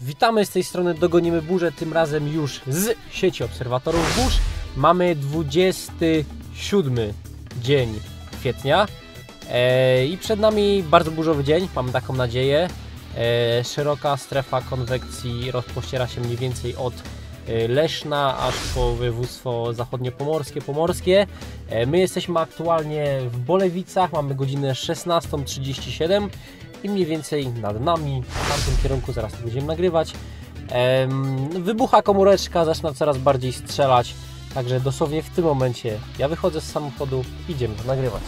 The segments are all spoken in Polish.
Witamy z tej strony Dogonimy Burzę, tym razem już z sieci obserwatorów burz. Mamy 27 dzień kwietnia e, i przed nami bardzo burzowy dzień, mam taką nadzieję. E, szeroka strefa konwekcji rozpościera się mniej więcej od Leszna aż po województwo zachodniopomorskie, pomorskie. E, My jesteśmy aktualnie w Bolewicach, mamy godzinę 16.37 i mniej więcej nad nami, w tamtym kierunku, zaraz to będziemy nagrywać. Wybucha komóreczka, zaczyna coraz bardziej strzelać, także dosłownie w tym momencie ja wychodzę z samochodu, idziemy nagrywać.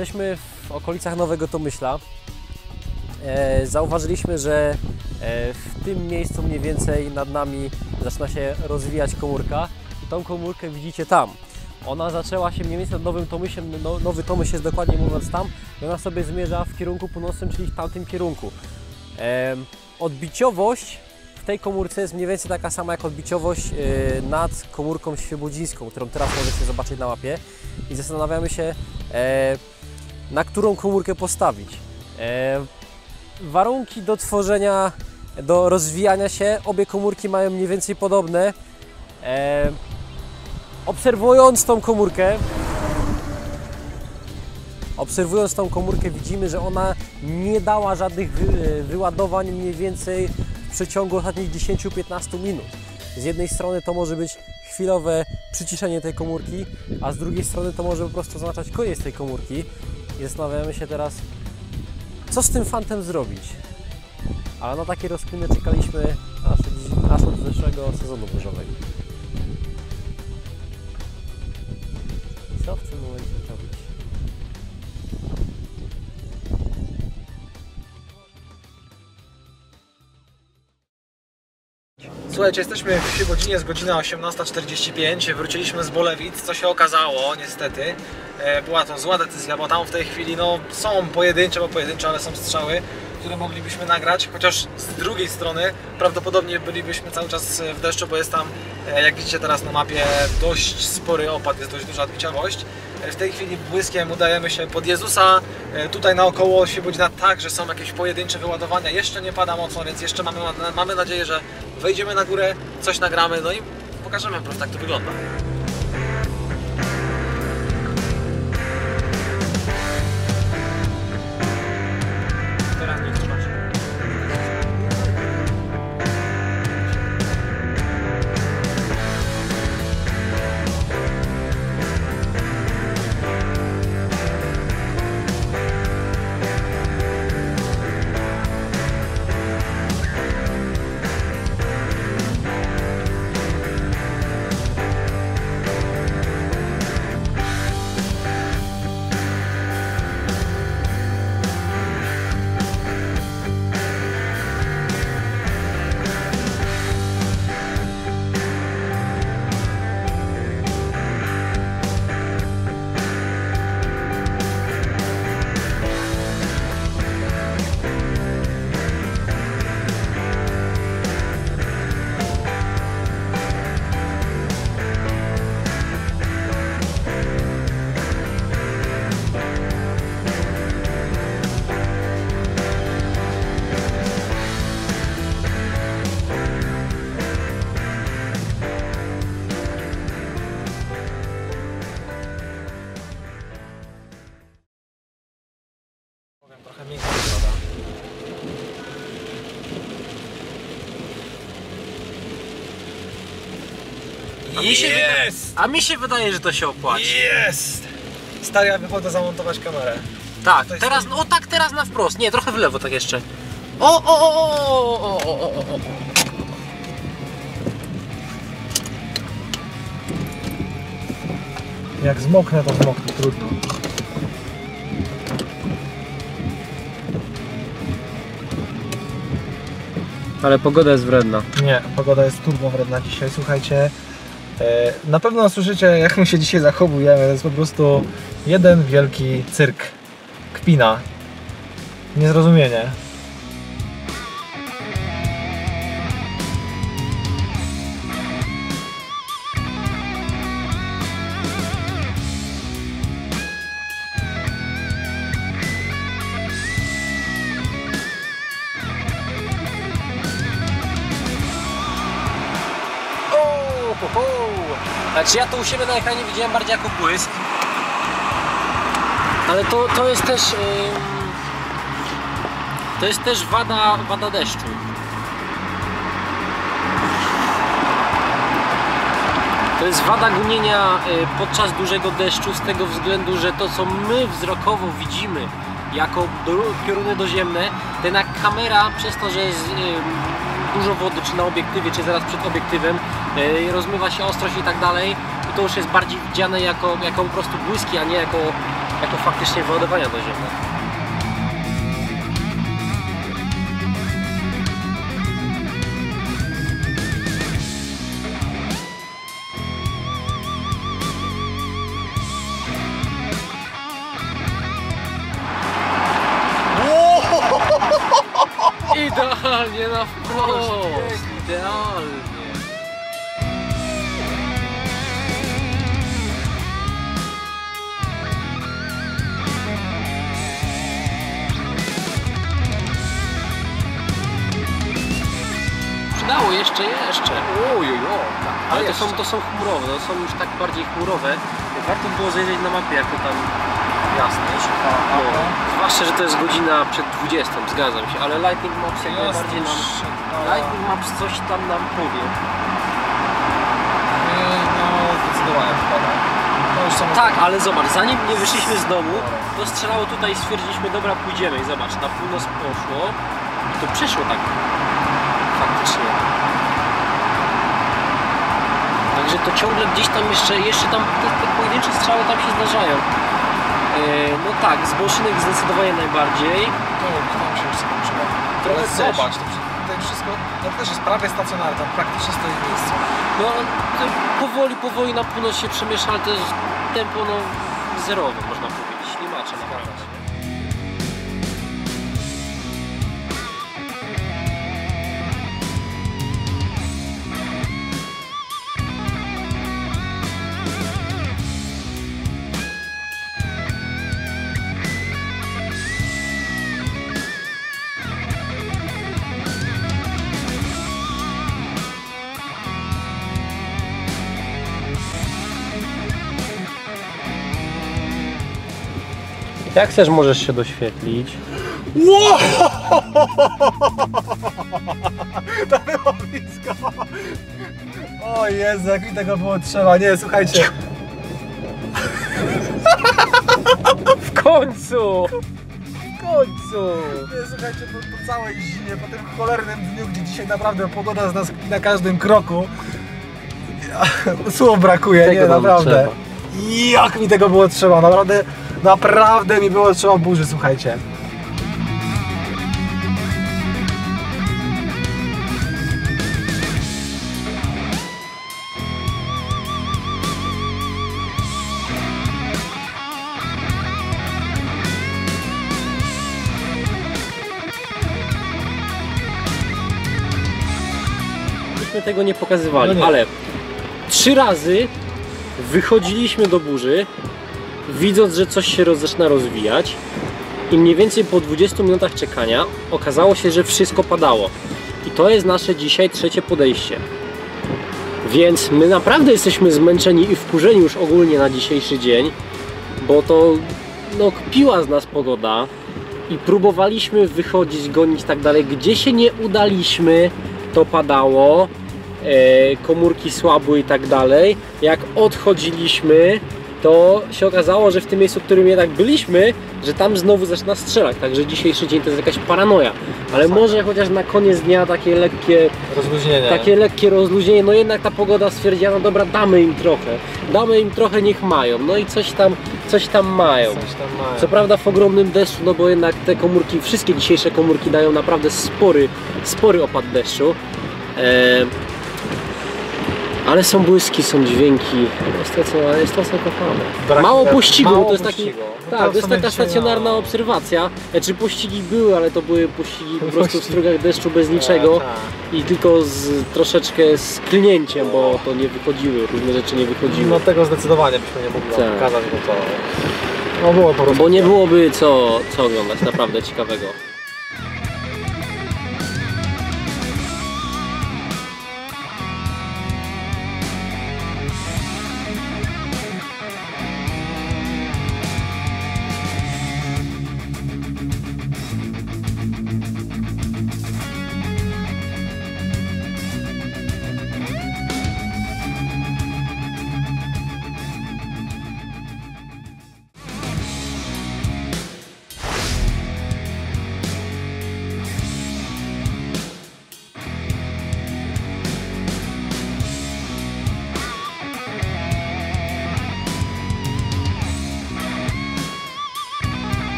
Jesteśmy w okolicach Nowego Tomyśla. E, zauważyliśmy, że e, w tym miejscu mniej więcej nad nami zaczyna się rozwijać komórka. Tą komórkę widzicie tam. Ona zaczęła się mniej więcej nad Nowym Tomyślem, no, Nowy Tomyśl jest dokładnie mówiąc tam i ona sobie zmierza w kierunku północnym, czyli w tamtym kierunku. E, odbiciowość w tej komórce jest mniej więcej taka sama jak odbiciowość e, nad komórką świebodzińską, którą teraz możecie zobaczyć na mapie i zastanawiamy się, e, na którą komórkę postawić. E, warunki do tworzenia, do rozwijania się, obie komórki mają mniej więcej podobne. E, obserwując tą komórkę, obserwując tą komórkę widzimy, że ona nie dała żadnych wy, wyładowań mniej więcej w przeciągu ostatnich 10-15 minut. Z jednej strony to może być chwilowe przyciszenie tej komórki, a z drugiej strony to może po prostu oznaczać koniec tej komórki. I zastanawiamy się teraz, co z tym fantem zrobić. Ale na takie rozkminy czekaliśmy aż, aż od zeszłego sezonu burzowego. Co w tym momencie robić? Słuchajcie, jesteśmy w godzinie, jest godzina 18.45, wróciliśmy z Bolewic, co się okazało niestety. E, Była to zła decyzja, bo tam w tej chwili no, są pojedyncze, bo pojedyncze, ale są strzały, które moglibyśmy nagrać, chociaż z drugiej strony prawdopodobnie bylibyśmy cały czas w deszczu, bo jest tam, e, jak widzicie teraz na mapie, dość spory opad, jest dość duża odbiciowość. E, W tej chwili błyskiem udajemy się pod Jezusa, E, tutaj naokoło Świebodzina także są jakieś pojedyncze wyładowania, jeszcze nie pada mocno, więc jeszcze mamy, mamy nadzieję, że wejdziemy na górę, coś nagramy, no i pokażemy po prostu jak to wygląda. A mi się, wyda- Jest! a mi się wydaje, że to się opłaci. Jest! Stary, ja wychodzę zamontować kamerę. Tak, To jest- teraz, o tak, teraz na wprost. Nie, trochę w lewo tak jeszcze. O, o, o, o, o, o, o, o, o. Jak zmoknę, to zmoknę, trudno. Ale pogoda jest wredna. Nie, pogoda jest turbo wredna dzisiaj, słuchajcie. E, Na pewno słyszycie, jak my się dzisiaj zachowujemy. To jest po prostu jeden wielki cyrk. Kpina. Niezrozumienie. Ho. Znaczy ja to u siebie na ekranie widziałem bardziej jako błysk. Ale to, to jest też... ym, To jest też wada, wada deszczu. To jest wada gonienia y, podczas dużego deszczu z tego względu, że to co my wzrokowo widzimy jako pioruny doziemne, to jednak kamera przez to, że jest dużo wody, czy na obiektywie, czy zaraz przed obiektywem, y, rozmywa się ostrość i tak dalej, i to już jest bardziej widziane jako, jako po prostu błyski, a nie jako, jako faktycznie wyładowania doziemne. Idealnie na wprost! Idealnie! Przydało jeszcze, jeszcze. Ojojo. Ale to są, to są chmurowe, to są już tak bardziej chmurowe. Warto było zajrzeć na mapie, jak to tam jasne. No, zwłaszcza, że to jest godzina przed 20, zgadzam się, ale Lightning Maps jak najbardziej nam... Lightning Maps coś tam nam powie. No, zdecydowanie już są Tak, ale zobacz, zanim nie wyszliśmy z domu, to strzelało tutaj i stwierdziliśmy, dobra, pójdziemy i zobacz, na północ poszło i to przeszło tak faktycznie. Także to ciągle gdzieś tam jeszcze, jeszcze tam te, te pojedyncze strzały tam się zdarzają. Yy, no tak, z Bolszynek zdecydowanie najbardziej. No, tam się już skończyło. Trochę Ale też. zobacz, to, tutaj wszystko, to też jest prawie stacjonarne, tam praktycznie stoi w miejscu. No to powoli, powoli na północ się przemiesza, ale to jest tempo no, zerowe Jak chcesz, możesz się doświetlić. Wow! To było blisko. O Jezu, jak mi tego było trzeba. Nie, słuchajcie. W końcu! W końcu! Nie, słuchajcie, po, po całej zimie, po tym cholernym dniu, gdzie dzisiaj naprawdę pogoda z nas na każdym kroku. Słów brakuje, Tego nie, naprawdę. Jak mi tego było trzeba, naprawdę, naprawdę mi było trzeba burzy, słuchajcie. Myśmy tego nie pokazywali, No nie. ale trzy razy wychodziliśmy do burzy, widząc, że coś się zaczyna rozwijać i mniej więcej po 20 minutach czekania okazało się, że wszystko padało. I to jest nasze dzisiaj trzecie podejście. Więc my naprawdę jesteśmy zmęczeni i wkurzeni już ogólnie na dzisiejszy dzień, bo to no, kpiła z nas pogoda i próbowaliśmy wychodzić, gonić tak dalej. Gdzie się nie udaliśmy, to padało. e, komórki słabły i tak dalej. Jak odchodziliśmy, to się okazało, że w tym miejscu, w którym jednak byliśmy, że tam znowu zaczyna strzelać. Także dzisiejszy dzień to jest jakaś paranoja. Ale może chociaż na koniec dnia takie lekkie Rozluźnienie. takie lekkie rozluźnienie, no jednak ta pogoda stwierdziła, no dobra, damy im trochę, damy im trochę, niech mają, no i coś tam, coś tam mają. Coś tam mają. Co prawda w ogromnym deszczu, no bo jednak te komórki, wszystkie dzisiejsze komórki dają naprawdę spory, spory opad deszczu. E, ale są błyski, są dźwięki, jest to co, jest to co kochamy. Mało pościgu, mało to jest taki, pościgu. No tak, to jest taka stacjonarna mało. obserwacja. Znaczy pościgi były, ale to były pościgi po prostu w strugach deszczu bez niczego Tak, tak. i tylko z troszeczkę z klnięciem, bo to nie wychodziły, różne rzeczy nie wychodziły. No tego zdecydowanie byśmy nie mogli Tak. pokazać, bo to... No było po prostu... Bo nie byłoby co, co oglądać naprawdę ciekawego.